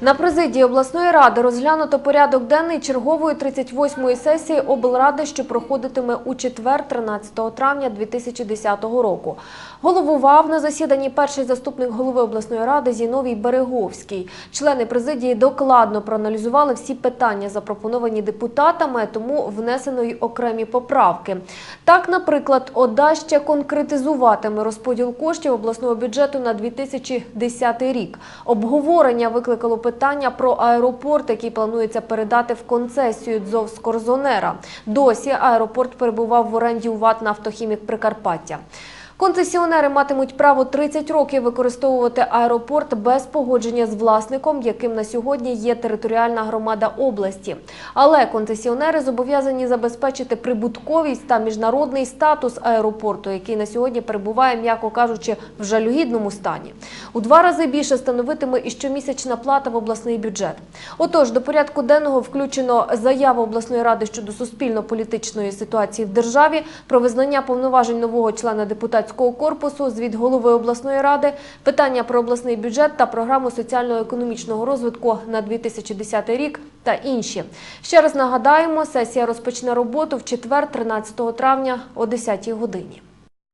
На президії обласної ради розглянуто порядок денний чергової 38-ї сесії облради, що проходитиме у четвер, 13 травня 2010 року. Головував на засіданні перший заступник голови обласної ради Зіновій Береговський. Члени президії докладно проаналізували всі питання, запропоновані депутатами, тому внесено й окремі поправки. Так, наприклад, ОДА ще конкретизуватиме розподіл коштів обласного бюджету на 2010 рік. Обговорення викликало питання про аеропорт, який планується передати в концесію ДЗОВ з. Досі аеропорт перебував в оренді у ВАТ «Нафтохімік Прикарпаття». Концесіонери матимуть право 30 років використовувати аеропорт без погодження з власником, яким на сьогодні є територіальна громада області. Але концесіонери зобов'язані забезпечити прибутковість та міжнародний статус аеропорту, який на сьогодні перебуває, м'яко кажучи, в жалюгідному стані. У два рази більше становитиме і щомісячна плата в обласний бюджет. Отож, до порядку денного включено заяву обласної ради щодо суспільно-політичної ситуації в державі, про визнання повноважень нового члена депутатського корпусу, звіт голови обласної ради, питання про обласний бюджет та програму соціально-економічного розвитку на 2010 рік та інші. Ще раз нагадаємо, сесія розпочне роботу в четвер, 13 травня о 10 годині.